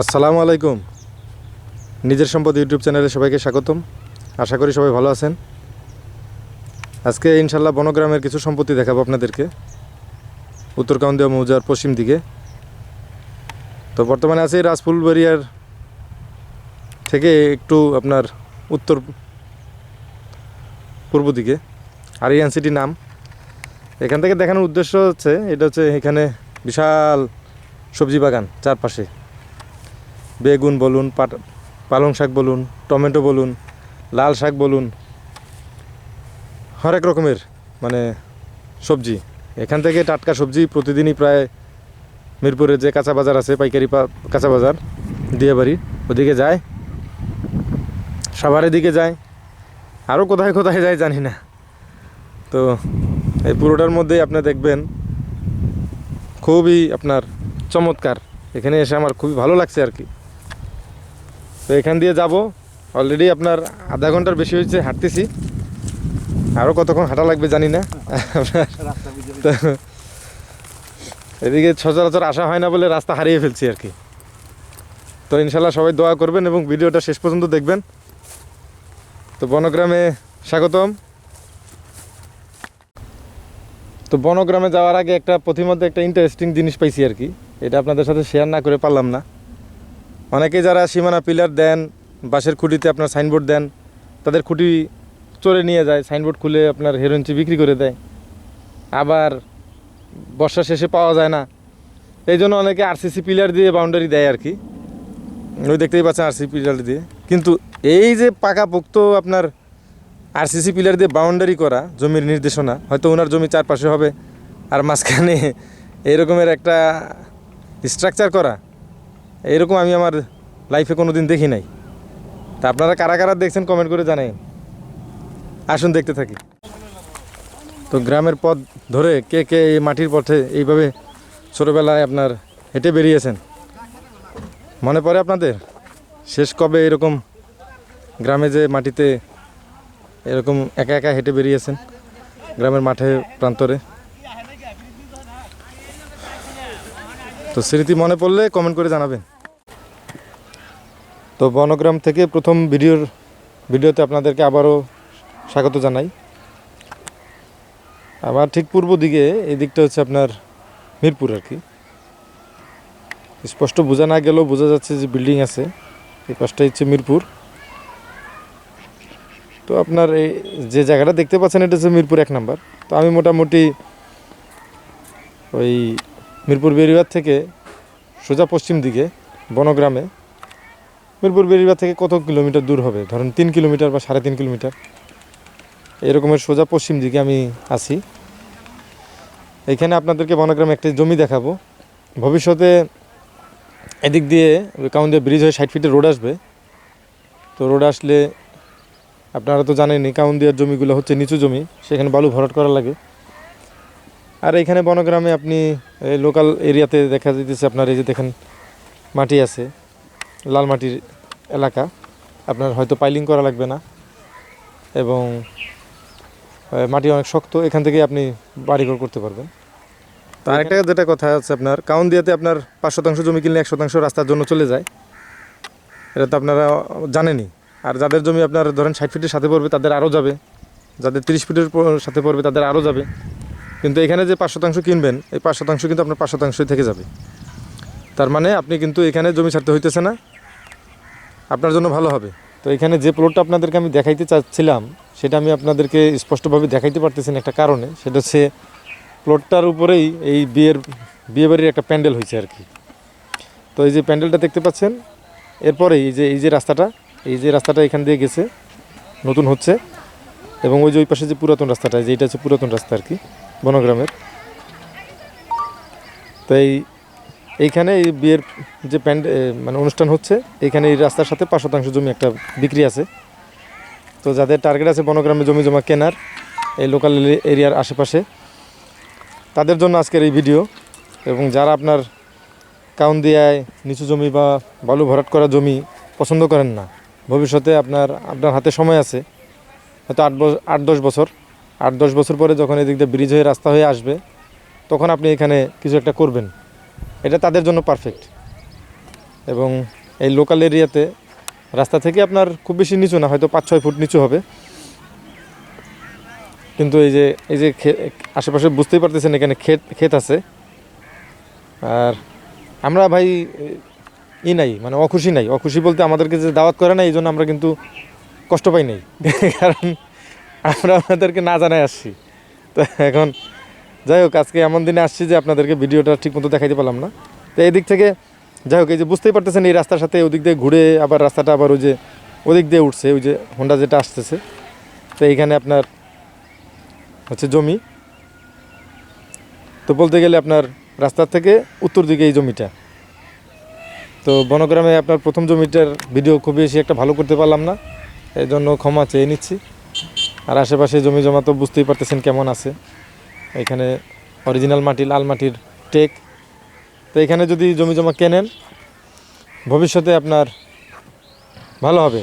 আসসালামু আলাইকুম। নিজের সম্পদ ইউটিউব চ্যানেলে সবাইকে স্বাগতম। আশা করি সবাই ভালো আছেন। আজকে ইনশাল্লাহ বনগ্রামের কিছু সম্পত্তি দেখাবো আপনাদেরকে। উত্তর কাউন্দিয়া মৌজার পশ্চিম দিকে। তো বর্তমানে আছে রাজফুলবাড়িয়ার থেকে একটু আপনার উত্তর পূর্ব দিকে। আরিয়ান সিটি নাম। এখান থেকে দেখানোর উদ্দেশ্য হচ্ছে, এটা হচ্ছে এখানে বিশাল সবজি বাগান চারপাশে। বেগুন বলুন পালং শাক বলুন, টমেটো বলুন, লাল শাক বলুন, হরেক রকমের মানে সবজি। এখান থেকে টাটকা সবজি প্রতিদিনই প্রায় মিরপুরে যে কাঁচা বাজার আছে, পাইকারি কাঁচা বাজার দিয়ে বাড়ি ওদিকে যায়। সাভারের দিকে যায়। আরও কোথায় কোথায় যায় জানি না। তো এই পুরোটার মধ্যেই আপনি দেখবেন, খুবই আপনার চমৎকার। এখানে এসে আমার খুবই ভালো লাগছে আর কি। তো এখান দিয়ে যাব। অলরেডি আপনার আধা ঘণ্টার বেশি হয়েছে, হাঁটতেছি। আরও কতক্ষণ হাঁটা লাগবে জানি না। এদিকে সচরাচর আসা হয় না বলে রাস্তা হারিয়ে ফেলছি আর কি। তো ইনশাল্লাহ সবাই দোয়া করবেন এবং ভিডিওটা শেষ পর্যন্ত দেখবেন। তো বনগ্রামে স্বাগতম। তো বনগ্রামে যাওয়ার আগে একটা, প্রতিমধ্যে একটা ইন্টারেস্টিং জিনিস পাইছি আর কি। এটা আপনাদের সাথে শেয়ার না করে পারলাম না। অনেকে যারা সীমানা পিলার দেন, বাঁশের খুঁটিতে আপনার সাইনবোর্ড দেন, তাদের খুঁটি চড়ে নিয়ে যায়, সাইনবোর্ড খুলে আপনার হেরোইনচি বিক্রি করে দেয়। আবার বর্ষা শেষে পাওয়া যায় না। এই জন্য অনেকে আরসিসি পিলার দিয়ে বাউন্ডারি দেয় আর কি। ওই দেখতেই পাচ্ছেন আরসিসি পিলার দিয়ে। কিন্তু এই যে পাকাপোক্ত আপনার আরসিসি পিলার দিয়ে বাউন্ডারি করা জমির নির্দেশনা, হয়তো ওনার জমি চারপাশে হবে, আর মাঝখানে এরকমের একটা স্ট্রাকচার করা এরকম আমি আমার লাইফে কোনো দিন দেখি নাই। তা আপনারা কারা কারা দেখছেন কমেন্ট করে জানাই। আসুন দেখতে থাকি। তো গ্রামের পথ ধরে কে কে এই মাটির পথে এইভাবে ছোটোবেলায় আপনার হেঁটে বেরিয়েছেন? মনে পড়ে আপনাদের? শেষ কবে এরকম গ্রামে যে মাটিতে এরকম একা একা হেঁটে বেরিয়েছেন গ্রামের মাঠে, প্রান্তরে? তো স্মৃতি মনে পড়লে কমেন্ট করে জানাবেন। তো বনগ্রাম থেকে প্রথম ভিডিওর ভিডিওতে আপনাদেরকে আবারও স্বাগত জানাই। আবার ঠিক পূর্ব দিকে এই দিকটা হচ্ছে আপনার মিরপুর আর কি। স্পষ্ট বোঝা না গেলেও বোঝা যাচ্ছে যে বিল্ডিং আছে, এই পাশটা হচ্ছে মিরপুর। তো আপনার এই যে জায়গাটা দেখতে পাচ্ছেন এটা হচ্ছে মিরপুর এক নাম্বার। তো আমি মোটামুটি ওই মিরপুর বেরিবাদ থেকে সোজা পশ্চিম দিকে বনগ্রামে মিরপুর বেরিবাদ থেকে কত কিলোমিটার দূর হবে? ধরেন তিন কিলোমিটার বা সাড়ে তিন কিলোমিটার। এরকমের সোজা পশ্চিম দিকে আমি আছি। এখানে আপনাদেরকে বনগ্রামে একটা জমি দেখাবো। ভবিষ্যতে এদিক দিয়ে কাউন্দিয়া ব্রিজ হয়ে ষাট ফিটে রোড আসবে। তো রোড আসলে আপনারা তো জানেনই কাউন্দিয়ার জমিগুলো হচ্ছে নিচু জমি, সেখানে বালু ভরাট করা লাগে। আর এখানে বনগ্রামে আপনি লোকাল এরিয়াতে দেখা যেতেছে আপনার এই যে দেখেন মাটি আছে। লাল মাটির এলাকা। আপনার হয়তো পাইলিং করা লাগবে না। এবং মাটি অনেক শক্ত, এখান থেকে আপনি বাড়িঘর করতে পারবেন। তো আরেকটা যেটা কথা আছে আপনার, কাউন্দিয়াতে আপনার পাঁচ শতাংশ জমি কিনলে এক শতাংশ রাস্তার জন্য চলে যায়। এটা তো আপনারা জানেনই। আর যাদের জমি আপনার ধরেন ষাট ফিটের সাথে পড়বে, তাদের আরও যাবে। যাদের তিরিশ ফিটের সাথে পড়বে, তাদের আরও যাবে। কিন্তু এখানে যে পাঁচ শতাংশ কিনবেন, এই পাঁচ শতাংশ কিন্তু আপনার পাঁচ শতাংশই থেকে যাবে। তার মানে আপনি কিন্তু এখানে জমি ছাড়তে হইতেছে না। আপনার জন্য ভালো হবে। তো এখানে যে প্লটটা আপনাদেরকে আমি দেখাইতে চাচ্ছিলাম, সেটা আমি আপনাদেরকে স্পষ্টভাবে দেখাইতে পারতেছি একটা কারণে। সেটা হচ্ছে প্লটটার উপরেই এই বিয়ের বিয়ে বাড়ির একটা প্যান্ডেল হয়েছে আর কি। তো এই যে প্যান্ডেলটা দেখতে পাচ্ছেন, এরপরে এই যে এই যে রাস্তাটা, এই যে রাস্তাটা এখান দিয়ে গেছে, নতুন হচ্ছে। এবং ওই যে ওই পাশে যে পুরাতন রাস্তাটা যেটা হচ্ছে পুরাতন রাস্তা আর কি, বনগ্রামের। তো এই এইখানে এই বিয়ের যে প্যান্ড মানে অনুষ্ঠান হচ্ছে এখানে এই রাস্তার সাথে পাঁচ শতাংশ জমি একটা বিক্রি আছে। তো যাদের টার্গেট আছে বনগ্রামে জমি জমা কেনার, এই লোকাল এরিয়ার আশেপাশে, তাদের জন্য আজকের এই ভিডিও এবং যারা আপনার কাউন্দিয়ায় নিচু জমি বা বালু ভরাট করা জমি পছন্দ করেন না, ভবিষ্যতে আপনার আপনার হাতে সময় আছে, হয়তো আট আট দশ বছর, আট দশ বছর পরে যখন এদিক দিয়ে ব্রিজ হয়ে রাস্তা হয়ে আসবে, তখন আপনি এখানে কিছু একটা করবেন। এটা তাদের জন্য পারফেক্ট এবং এই লোকাল এরিয়াতে রাস্তা থেকে আপনার খুব বেশি নিচু না, হয়তো পাঁচ ছয় ফুট নিচু হবে। কিন্তু এই যে এই যে আশেপাশে বুঝতেই পারতেছেন এখানে ক্ষেত ক্ষেত আছে। আর আমরা ভাই, ই নাই মানে অখুশি নাই। অখুশি বলতে আমাদেরকে যে দাওয়াত করে না, এই জন্য আমরা কিন্তু কষ্ট পাই নাই। কারণ আমরা আপনাদেরকে না জানাই আসছি। তো এখন যাই হোক, আজকে এমন দিনে আসছি যে আপনাদেরকে ভিডিওটা ঠিক মতো দেখাইতে পারলাম না। তো এই দিক থেকে, যাই হোক, এই যে বুঝতেই পারতেছেন, এই রাস্তার সাথে ওদিক দিয়ে ঘুরে আবার রাস্তাটা আবার ওই যে ওদিক দিয়ে উঠছে, ওই যে হোন্ডা যেটা আসতেছে। তো এইখানে আপনার হচ্ছে জমি। তো বলতে গেলে আপনার রাস্তার থেকে উত্তর দিকে এই জমিটা। তো বনগ্রামে আপনার প্রথম জমিটার ভিডিও খুব বেশি একটা ভালো করতে পারলাম না এই জন্য ক্ষমা চেয়ে নিচ্ছি। আর আশেপাশে জমি জমা তো বুঝতেই পারতেছেন কেমন আছে। এখানে অরিজিনাল মাটি লাল মাটির টেক। তো এখানে যদি জমি জমা কেনেন, ভবিষ্যতে আপনার ভালো হবে।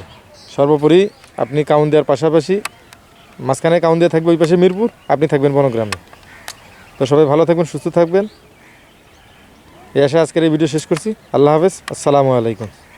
সর্বোপরি আপনি কাউন দেওয়ার পাশাপাশি, মাঝখানে কাউন দিয়ে থাকবে ওই পাশে মিরপুর, আপনি থাকবেন বনগ্রামে। তো সবাই ভালো থাকবেন, সুস্থ থাকবেন। এই আশা আজকের এই ভিডিও শেষ করছি। আল্লাহ হাফেজ, আসসালামু আলাইকুম।